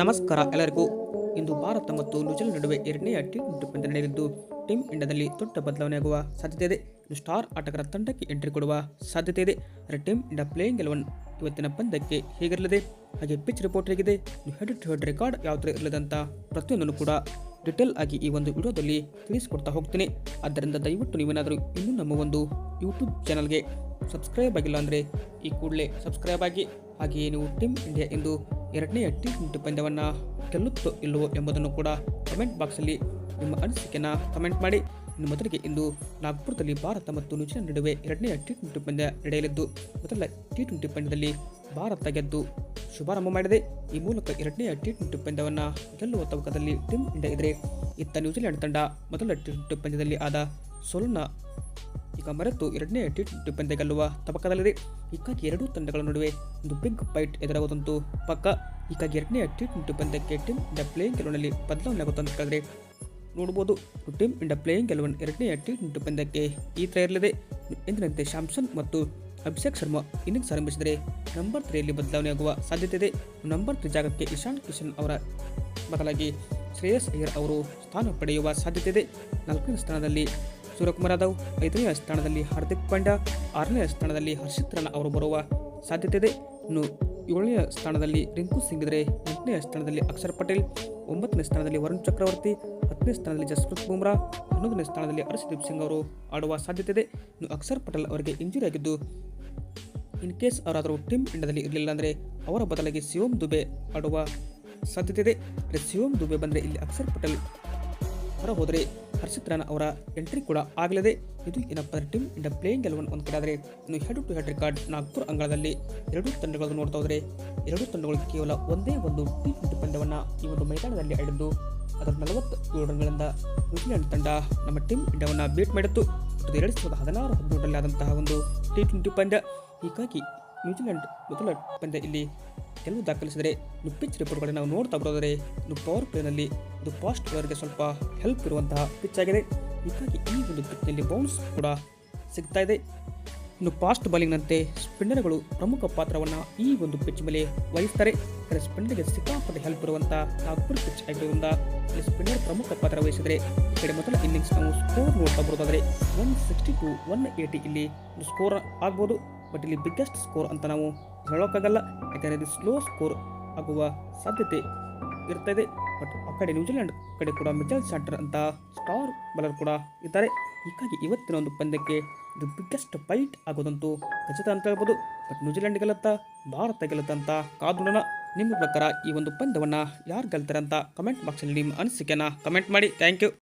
ನಮಸ್ಕಾರ ಎಲ್ಲರಿಗೂ. ಇಂದು ಭಾರತ ಮತ್ತು ನ್ಯೂಜಿಲೆಂಡ್ ನಡುವೆ ಎರಡನೆಯ ಟಿ ಟ್ವೆಂಟಿ ಪಂದ್ಯ ನಡೆಯಲಿದ್ದು, ಟೀಮ್ ಇಂಡಿಯಾದಲ್ಲಿ ದೊಡ್ಡ ಬದಲಾವಣೆಯಾಗುವ ಸಾಧ್ಯತೆ ಇದೆ ಸ್ಟಾರ್ ಆಟಗಾರ ತಂಡಕ್ಕೆ ಎಂಟ್ರಿ ಕೊಡುವ ಸಾಧ್ಯತೆ ಇದೆ. ಆದರೆ ಟೀಮ್ ಇಂಡಿಯಾ ಪ್ಲೇಯಿಂಗ್ ಎಲೆವನ್ ಇವತ್ತಿನ ಪಂದ್ಯಕ್ಕೆ ಹೇಗಿರಲಿದೆ? ಹಾಗೆ ಪಿಚ್ ರಿಪೋರ್ಟ್ ಹೇಗಿದೆ? ಹೆಡ್ ಟು ಹೆಡ್ ರೆಕಾರ್ಡ್ ಯಾವ ಥರ ಇರಲಿದಂತ ಪ್ರತಿಯೊಂದನ್ನು ಕೂಡ ಡಿಟೇಲ್ ಆಗಿ ಈ ಒಂದು ವಿಡಿಯೋದಲ್ಲಿ ತಿಳಿಸಿಕೊಡ್ತಾ ಹೋಗ್ತೀನಿ. ಆದ್ದರಿಂದ ದಯವಿಟ್ಟು ನೀವೇನಾದರೂ ಇನ್ನೂ ನಮ್ಮ ಒಂದು ಯೂಟ್ಯೂಬ್ ಚಾನಲ್ಗೆ ಸಬ್ಸ್ಕ್ರೈಬ್ ಆಗಿಲ್ಲ ಅಂದರೆ ಈ ಕೂಡಲೇ ಸಬ್ಸ್ಕ್ರೈಬ್ ಆಗಿ, ಹಾಗೆಯೇ ನೀವು ಟೀಮ್ ಇಂಡಿಯಾ ಎಂದು ಎರಡನೆಯ ಟಿ ಟ್ವೆಂಟಿ ಪಂದ್ಯವನ್ನು ಗೆಲ್ಲುತ್ತೋ ಇಲ್ಲವೋ ಎಂಬುದನ್ನು ಕೂಡ ಕಮೆಂಟ್ ಬಾಕ್ಸಲ್ಲಿ ನಿಮ್ಮ ಅನಿಸಿಕೆಯನ್ನು ಕಮೆಂಟ್ ಮಾಡಿ. ಮೊದಲಿಗೆ ಇಂದು ನಾಗ್ಪುರದಲ್ಲಿ ಭಾರತ ಮತ್ತು ನ್ಯೂಜಿಲೆಂಡ್ ನಡುವೆ ಎರಡನೇ ಟಿ ಟ್ವೆಂಟಿ ಪಂದ್ಯ ನಡೆಯಲಿದ್ದು, ಮೊದಲ ಟಿ ಟ್ವೆಂಟಿ ಪಂದ್ಯದಲ್ಲಿ ಭಾರತ ಗೆದ್ದು ಶುಭಾರಂಭ ಮಾಡಿದೆ. ಈ ಮೂಲಕ ಎರಡನೇ ಟಿ ಟ್ವೆಂಟಿ ಪಂದ್ಯವನ್ನು ಗೆಲ್ಲುವ ತವಕದಲ್ಲಿ ಟೀಮ್ ಇಂಡಿಯಾ ಇದ್ರೆ ಇತ್ತ ನ್ಯೂಜಿಲೆಂಡ್ ತಂಡ ಮೊದಲ ಟಿ ಟ್ವೆಂಟಿ ಪಂದ್ಯದಲ್ಲಿ ಆದ ಸೋಲನ್ನ ಈಗ ಮರೆತು ಎರಡನೇ ಟಿ ಪಂದ್ಯ ಗೆಲ್ಲುವ ತಪಕದಲ್ಲಿದೆ. ಹೀಗಾಗಿ ಎರಡೂ ತಂಡಗಳ ನಡುವೆ ಒಂದು ಬಿಗ್ ಫೈಟ್ ಎದುರಾಗುವುದಂತು ಪಕ್ಕ. ಹೀಗಾಗಿ ಎರಡನೇ ಟಿ ಟ್ವೆಂಟಿ ಪಂದ್ಯಕ್ಕೆ ಟೀಮ್ ಇಂಡಿಯಾ ಪ್ಲೇಯಿಂಗ್ ಗೆಲುವಿನಲ್ಲಿ ಬದಲಾವಣೆ ಆಗುತ್ತಂತ ಕೇಳಿದ್ರೆ ನೋಡ್ಬೋದು. ಟೀಮ್ ಇಂಡಿಯಾ ಪ್ಲೇಯಿಂಗ್ ಗೆಲುವನ್ ಎರಡನೇ ಟಿ ಟ್ವೆಂಟಿ ಪಂದ್ಯಕ್ಕೆ ಈ ತರ ಇರಲಿದೆ. ಎಂದಿನಂತೆ ಶಾಮ್ಸನ್ ಮತ್ತು ಅಭಿಷೇಕ್ ಶರ್ಮಾ ಇನ್ನಿಂಗ್ಸ್ ಆರಂಭಿಸಿದರೆ ನಂಬರ್ ತ್ರೀಯಲ್ಲಿ ಬದಲಾವಣೆಯಾಗುವ ಸಾಧ್ಯತೆ ಇದೆ. ನಂಬರ್ ತ್ರೀ ಜಾಗಕ್ಕೆ ಇಶಾನ್ ಕಿಶನ್ ಅವರ ಬದಲಾಗಿ ಶ್ರೇಯಸ್ ಅಯ್ಯರ್ ಅವರು ಸ್ಥಾನ ಪಡೆಯುವ ಸಾಧ್ಯತೆ ಇದೆ. ನಾಲ್ಕನೇ ಸ್ಥಾನದಲ್ಲಿ ಸೂರ್ಯಕುಮಾರ್ ಯಾದವ್, ಐದನೇ ಸ್ಥಾನದಲ್ಲಿ ಹಾರ್ದಿಕ್ ಪಾಂಡ್ಯ, ಆರನೇ ಸ್ಥಾನದಲ್ಲಿ ಹರ್ಷಿತ್ ರಾಣಾ ಅವರು ಬರುವ ಸಾಧ್ಯತೆ ಇದೆ. ಇನ್ನು ಏಳನೇ ಸ್ಥಾನದಲ್ಲಿ ರಿಂಕು ಸಿಂಗ್ ಇದ್ದರೆ ಎಂಟನೇ ಸ್ಥಾನದಲ್ಲಿ ಅಕ್ಷರ್ ಪಟೇಲ್, ಒಂಬತ್ತನೇ ಸ್ಥಾನದಲ್ಲಿ ವರುಣ್ ಚಕ್ರವರ್ತಿ, ಹತ್ತನೇ ಸ್ಥಾನದಲ್ಲಿ ಜಸ್ಪ್ರೀತ್ ಬುಮ್ರಾ, ಹನ್ನೊಂದನೇ ಸ್ಥಾನದಲ್ಲಿ ಹರ್ಷದೀಪ್ ಸಿಂಗ್ ಅವರು ಆಡುವ ಸಾಧ್ಯತೆ ಇದೆ. ಇನ್ನು ಅಕ್ಷರ್ ಪಟೇಲ್ ಅವರಿಗೆ ಇಂಜುರಿ ಆಗಿದ್ದು, ಇನ್ ಕೇಸ್ ಅವರಾದರೂ ಟೀಮ್ ಇಂಡಿಯಾದಲ್ಲಿ ಇರಲಿಲ್ಲ ಅಂದರೆ ಅವರ ಬದಲಾಗಿ ಶಿವಂ ದುಬೆ ಆಡುವ ಸಾಧ್ಯತೆ ಇದೆ. ಶಿವಂ ದುಬೆ ಬಂದರೆ ಇಲ್ಲಿ ಅಕ್ಷರ್ ಪಟೇಲ್ ಹೊರ ಹೋದರೆ ಹರ್ಷಿತ್ ಅವರ ಎಂಟ್ರಿ ಕೂಡ ಆಗಲಿದೆ. ಇದು ಏನಪ್ಪ ಟೀಮ್ ಇಂಡಿಯಾ ಪ್ಲೇಯಿಂಗ್ ಗೆಲುವನ್ನು ಒಂದು ಕಡೆ ಆದರೆ ಇನ್ನು head to head record Nagpur ಅಂಗಳದಲ್ಲಿ ಎರಡೂ ತಂಡಗಳನ್ನು ನೋಡ್ತಾ ಹೋದರೆ ಎರಡೂ ತಂಡಗಳು ಕೇವಲ ಒಂದೇ ಒಂದು ಟಿ ಟ್ವೆಂಟಿ ಪಂದ್ಯವನ್ನು ಈ ಒಂದು ಮೈದಾನದಲ್ಲಿ ಆಡಿದ್ದು. ಅದರ ನಲವತ್ತೇಳು ರನ್ಗಳಿಂದ ನ್ಯೂಜಿಲೆಂಡ್ ತಂಡ ನಮ್ಮ ಟೀಮ್ ಇಂಡಿಯಾವನ್ನು ಬೀಟ್ ಮಾಡಿತ್ತು. ಎರಡು ಸಾವಿರದ ಹದಿನಾರು ಹದಿನೇಳರಲ್ಲಿ ಆದಂತಹ ಒಂದು ಟಿ ಟ್ವೆಂಟಿ ಪಂದ್ಯ. ಹೀಗಾಗಿ ನ್ಯೂಜಿಲೆಂಡ್ ಮೊದಲ ಪಂದ್ಯ ಇಲ್ಲಿ ಗೆಲುವು ದಾಖಲಿಸಿದರೆ ಇನ್ನು ಪಿಚ್ ರಿಪೋರ್ಟ್ಗಳನ್ನು ನಾವು ನೋಡ್ತಾ ಬರೋದರೆ ಇನ್ನು ಪವರ್ ಪ್ಲೇನಲ್ಲಿ ಇದು ಫಾಸ್ಟ್ ಪ್ಲೇಯರ್ಗೆ ಸ್ವಲ್ಪ ಹೆಲ್ಪ್ ಇರುವಂತಹ ಪಿಚ್ ಆಗಿದೆ. ಹೀಗಾಗಿ ಈ ಒಂದು ಪಿಚ್ನಲ್ಲಿ ಬೌನ್ಸ್ ಕೂಡ ಸಿಗ್ತಾ ಇದೆ. ಇನ್ನು ಫಾಸ್ಟ್ ಬಾಲಿಂಗ್ನಂತೆ ಸ್ಪಿನ್ನರ್ಗಳು ಪ್ರಮುಖ ಪಾತ್ರವನ್ನು ಈ ಒಂದು ಪಿಚ್ ಮೇಲೆ ವಹಿಸ್ತಾರೆ. ಆದರೆ ಸ್ಪಿನ್ನರ್ಗೆ ಸಿಕ್ಕಾಪಟ್ಟೆ ಹೆಲ್ಪ್ ಇರುವಂಥ ನಾಗ್ಪುರ್ ಪಿಚ್ ಆಗಿರುವುದರಿಂದ ಇಲ್ಲಿ ಸ್ಪಿನ್ನರ್ ಪ್ರಮುಖ ಪಾತ್ರ ವಹಿಸಿದರೆ ಈ ಕಡೆ ಮೊದಲ ಇನ್ನಿಂಗ್ಸ್ ನಾವು ಸ್ಕೋರ್ ನೋಡ್ತಾ ಬರೋದಾದರೆ one sixty two one eighty ಇಲ್ಲಿ ಒಂದು ಸ್ಕೋರ್ ಆಗ್ಬೋದು. ಬಟ್ ಇಲ್ಲಿ ಬಿಗ್ಗೆಸ್ಟ್ ಸ್ಕೋರ್ ಅಂತ ನಾವು ಹೇಳೋಕ್ಕಾಗಲ್ಲ. ಯಾಕಂದರೆ ಇದು ಸ್ಲೋ ಸ್ಕೋರ್ ಆಗುವ ಸಾಧ್ಯತೆ ಇರ್ತದೆ. ಬಟ್ ಆ ಕಡೆ ನ್ಯೂಜಿಲೆಂಡ್ ಕಡೆ ಕೂಡ ಮಿಚಲ್ ಶಾಟರ್ ಅಂತ ಸ್ಟಾರ್ ಬಲರ್ ಕೂಡ ಇದ್ದಾರೆ. ಹೀಗಾಗಿ ಇವತ್ತಿನ ಒಂದು ಪಂದ್ಯಕ್ಕೆ ಇದು ಬಿಗ್ಗೆಸ್ಟ್ ಫೈಟ್ ಆಗೋದಂತೂ ಖಚಿತ ಅಂತ ಹೇಳ್ಬೋದು. ಬಟ್ ನ್ಯೂಜಿಲೆಂಡ್ ಗೆಲ್ಲುತ್ತಾ, ಭಾರತ ಗೆಲ್ಲುತ್ತಾ ಅಂತ ನಿಮ್ಮ ಪ್ರಕಾರ ಈ ಒಂದು ಪಂದ್ಯವನ್ನು ಯಾರು ಗೆಲ್ತಾರೆ ಅಂತ ಕಮೆಂಟ್ ಬಾಕ್ಸಲ್ಲಿ ನಿಮ್ಮ ಅನಿಸಿಕೆನ ಕಮೆಂಟ್ ಮಾಡಿ. Thank you